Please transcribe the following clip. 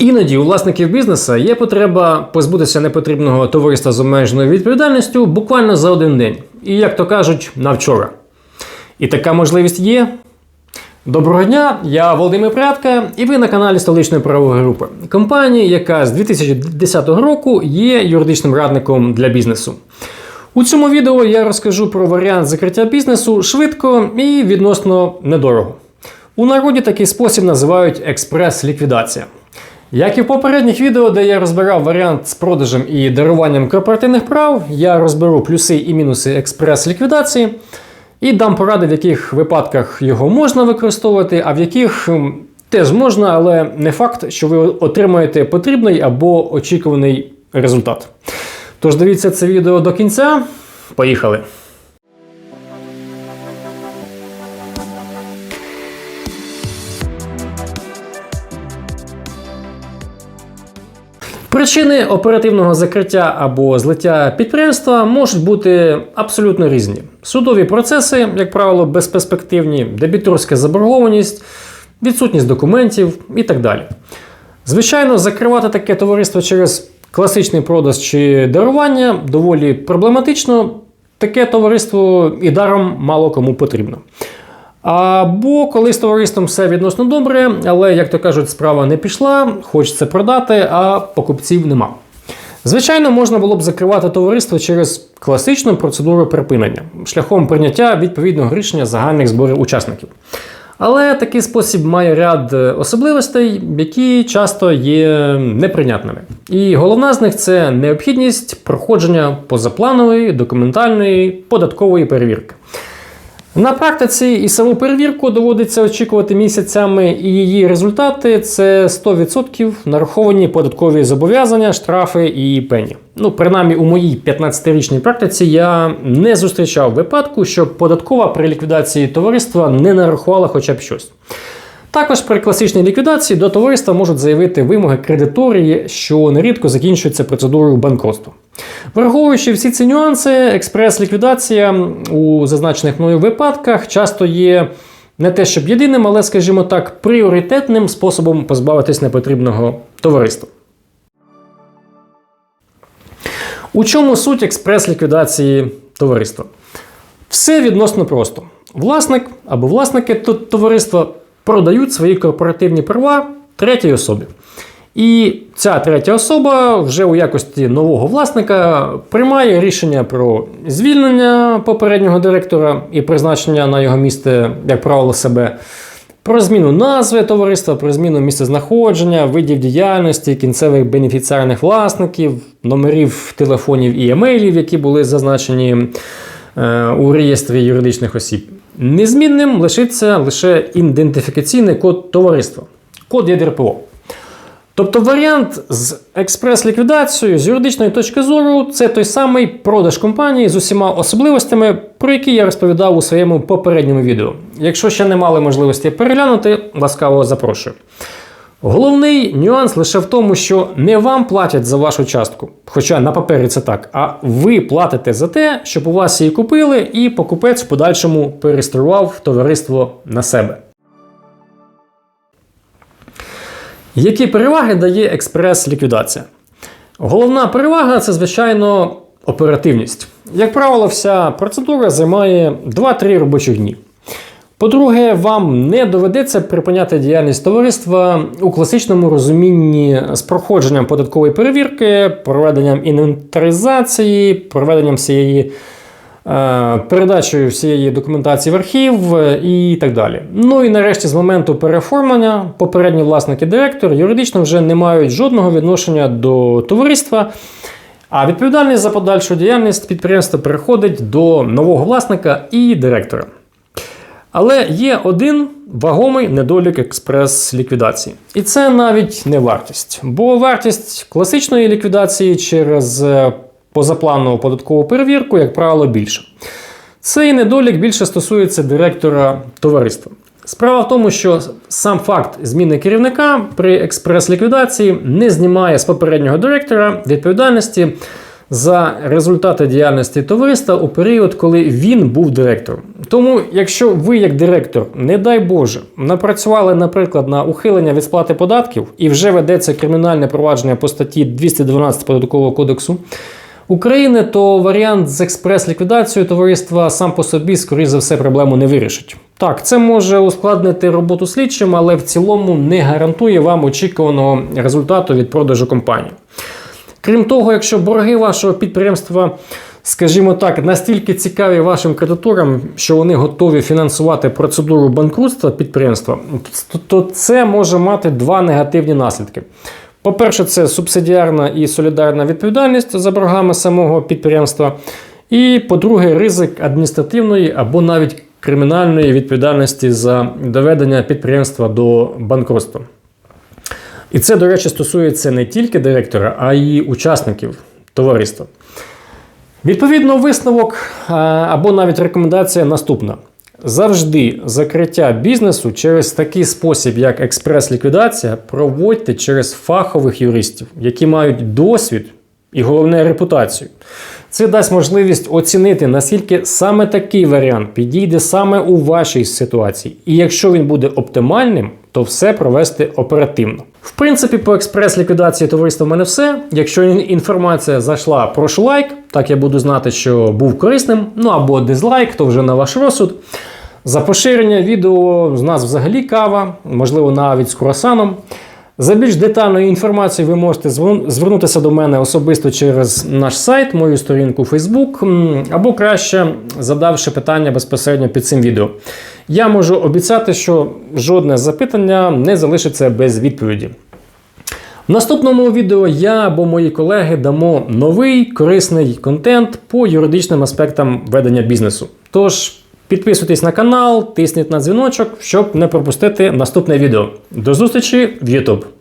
Іноді у власників бізнесу є потреба позбутися непотрібного товариства з обмеженою відповідальністю буквально за один день. І, як то кажуть, на вчора. І така можливість є. Доброго дня, я Володимир Прядка, і ви на каналі столичної правової групи, компанії, яка з 2010 року є юридичним радником для бізнесу. У цьому відео я розкажу про варіант закриття бізнесу швидко і відносно недорого. У народі такий спосіб називають експрес-ліквідація. Як і в попередніх відео, де я розбирав варіант з продажем і даруванням корпоративних прав, я розберу плюси і мінуси експрес-ліквідації і дам поради, в яких випадках його можна використовувати, а в яких теж можна, але не факт, що ви отримаєте потрібний або очікуваний результат. Тож дивіться це відео до кінця. Поїхали! Причини оперативного закриття або злиття підприємства можуть бути абсолютно різні. Судові процеси, як правило, безперспективні, дебіторська заборгованість, відсутність документів і так далі. Звичайно, закривати таке товариство через класичний продаж чи дарування доволі проблематично. Таке товариство і даром мало кому потрібно. Або коли з товариством все відносно добре, але, як то кажуть, справа не пішла, хочеться продати, а покупців нема. Звичайно, можна було б закривати товариство через класичну процедуру припинення шляхом прийняття відповідного рішення загальних зборів учасників. Але такий спосіб має ряд особливостей, які часто є неприйнятними. І головна з них це необхідність проходження позапланової, документальної, податкової перевірки. На практиці і саму перевірку доводиться очікувати місяцями, і її результати це 100% нараховані податкові зобов'язання, штрафи і пені. Ну, принаймні, у моїй 15-річній практиці я не зустрічав випадку, що податкова при ліквідації товариства не нарахувала хоча б щось. Також при класичній ліквідації до товариства можуть заявити вимоги кредиторії, що нерідко закінчується процедурою банкротства. Враховуючи всі ці нюанси, експрес-ліквідація у зазначених мною випадках часто є не те, щоб єдиним, але, скажімо так, пріоритетним способом позбавитись непотрібного товариства. У чому суть експрес-ліквідації товариства? Все відносно просто. Власник або власники товариства продають свої корпоративні права третій особі. І ця третя особа вже у якості нового власника приймає рішення про звільнення попереднього директора і призначення на його місце, як правило, себе, про зміну назви товариства, про зміну місцезнаходження, видів діяльності, кінцевих бенефіціарних власників, номерів телефонів і емейлів, які були зазначені е, у реєстрі юридичних осіб. Незмінним лишиться лише ідентифікаційний код товариства, код ЄДРПО. Тобто варіант з експрес-ліквідацією з юридичної точки зору це той самий продаж компанії з усіма особливостями, про які я розповідав у своєму попередньому відео. Якщо ще не мали можливості переглянути, ласкаво запрошую. Головний нюанс лише в тому, що не вам платять за вашу частку, хоча на папері це так, а ви платите за те, щоб у вас її купили, і покупець в подальшому переєстрував товариство на себе. Які переваги дає експрес-ліквідація? Головна перевага це, звичайно, оперативність. Як правило, вся процедура займає 2-3 робочі дні. По-друге, вам не доведеться припиняти діяльність товариства у класичному розумінні з проходженням податкової перевірки, проведенням інвентаризації, проведенням всієї передачею всієї документації в архів е, і так далі. Ну і нарешті, з моменту переоформлення, попередні власники директор юридично вже не мають жодного відношення до товариства. А відповідальність за подальшу діяльність підприємства переходить до нового власника і директора. Але є один вагомий недолік експрес-ліквідації. І це навіть не вартість. Бо вартість класичної ліквідації через е, позапланову податкову перевірку, як правило, більша. Цей недолік більше стосується директора товариства. Справа в тому, що сам факт зміни керівника при експрес-ліквідації не знімає з попереднього директора відповідальності за результати діяльності товариства у період, коли він був директором. Тому, якщо ви, як директор, не дай Боже, напрацювали, наприклад, на ухилення від сплати податків і вже ведеться кримінальне провадження по статті 212 податкового кодексу. України, то варіант з експрес-ліквідацією товариства сам по собі, скоріш за все, проблему не вирішить. Так, це може ускладнити роботу слідчим, але в цілому не гарантує вам очікуваного результату від продажу компанії. Крім того, якщо борги вашого підприємства, скажімо так, настільки цікаві вашим кредиторам, що вони готові фінансувати процедуру банкрутства підприємства, то- це може мати два негативні наслідки. По-перше, це субсидіарна і солідарна відповідальність за боргами самого підприємства. І по-друге, ризик адміністративної або навіть кримінальної відповідальності за доведення підприємства до банкрутства. І це, до речі, стосується не тільки директора, а й учасників товариства. Відповідно, висновок або навіть рекомендація наступна: завжди закриття бізнесу через такий спосіб, як експрес-ліквідація, проводьте через фахових юристів, які мають досвід і головне репутацію. Це дасть можливість оцінити, наскільки саме такий варіант підійде саме у вашій ситуації. І якщо він буде оптимальним, то все провести оперативно. В принципі, по експрес-ліквідації товариства в мене все. Якщо інформація зайшла, прошу лайк. Так я буду знати, що був корисним. Ну або дизлайк, то вже на ваш розсуд. За поширення відео з нас взагалі кава, можливо, навіть з круасаном. За більш детальною інформацією ви можете звернутися до мене особисто через наш сайт, мою сторінку Facebook, або краще задавши питання безпосередньо під цим відео. Я можу обіцяти, що жодне запитання не залишиться без відповіді. В наступному відео я або мої колеги дамо новий корисний контент по юридичним аспектам ведення бізнесу. Тож підписуйтесь на канал, тисніть на дзвіночок, щоб не пропустити наступне відео. До зустрічі в YouTube!